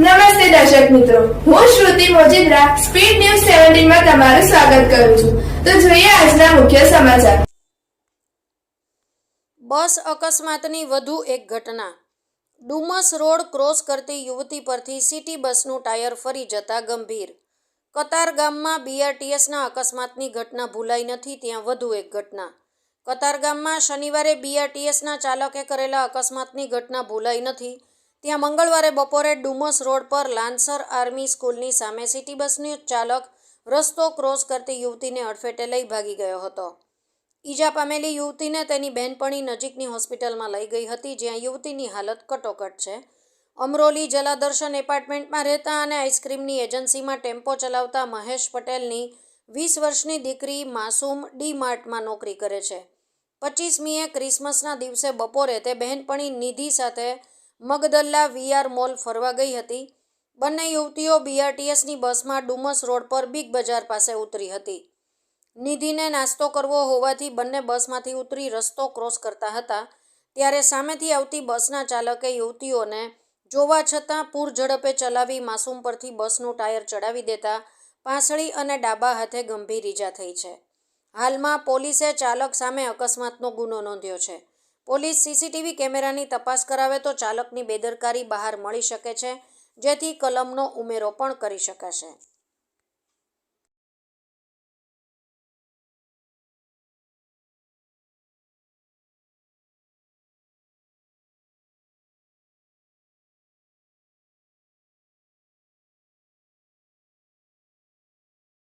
નમસ્તે દર્શક મિત્રો. હું શ્રુતિ મોજીદ્રા, સ્પીડ ન્યૂઝ સેવન્ટીનમાં તમારું સ્વાગત કરું છું. તો જોઈએ આજના મુખ્ય સમાચાર. બસ અકસ્માતની વધુ એક ઘટના. ડુમસ રોડ ક્રોસ કરતી યુવતી પરથી સિટી બસનું ટાયર ફરી જતા ગંભીર. કતાર ગામમાં બીઆરટીએસના અકસ્માતની ઘટના ભૂલાઈ નથી, ત્યાં વધુ એક ઘટના. કતાર ગામમાં શનિવારે બીઆરટીએસના ચાલકે કરેલા અકસ્માતની ઘટના ભૂલાઈ નથી ત્યાં મંગળવારે બપોરે ડુમસ રોડ પર લાન્સર આર્મી સ્કૂલની સામે સિટી બસની ચાલક રસ્તો ક્રોસ કરતી યુવતીને અડફેટે લઈ ભાગી ગયો હતો. ઈજા પામેલી યુવતીને તેની બહેનપણી નજીકની હોસ્પિટલમાં લઈ ગઈ હતી, જ્યાં યુવતીની હાલત કટોકટ છે. અમરોલી જલાદર્શન એપાર્ટમેન્ટમાં રહેતા અને આઈસ્ક્રીમની એજન્સીમાં ટેમ્પો ચલાવતા મહેશ પટેલની વીસ વર્ષની દીકરી માસૂમ ડી માર્ટમાં નોકરી કરે છે. પચીસમીએ ક્રિસમસના દિવસે બપોરે તે બહેનપણી નિધિ સાથે મગદલ્લા વીઆર મોલ ફરવા ગઈ હતી. બંને યુવતીઓ બીઆરટીએસની બસમાં ડુમસ રોડ પર બિગ બજાર પાસે ઉતરી હતી. નિધિને નાસ્તો કરવો હોવાથી બંને બસમાંથી ઉતરી રસ્તો ક્રોસ કરતા હતા. ત્યારે સામેથી આવતી બસના ચાલકે યુવતીઓને જોવા છતાં પૂર ઝડપે ચલાવી માસૂમ પરથી બસનું ટાયર ચડાવી દેતા પાંસળી અને ડાબા હાથે ગંભીર ઈજા થઈ છે. હાલમાં પોલીસે ચાલક સામે અકસ્માતનો ગુનો નોંધ્યો છે. પોલીસ સીસીટીવી કેમેરાની તપાસ કરાવે તો ચાલકની બેદરકારી બહાર મળી શકે છે, જેથી કલમનો ઉમેરો પણ કરી શકાશે.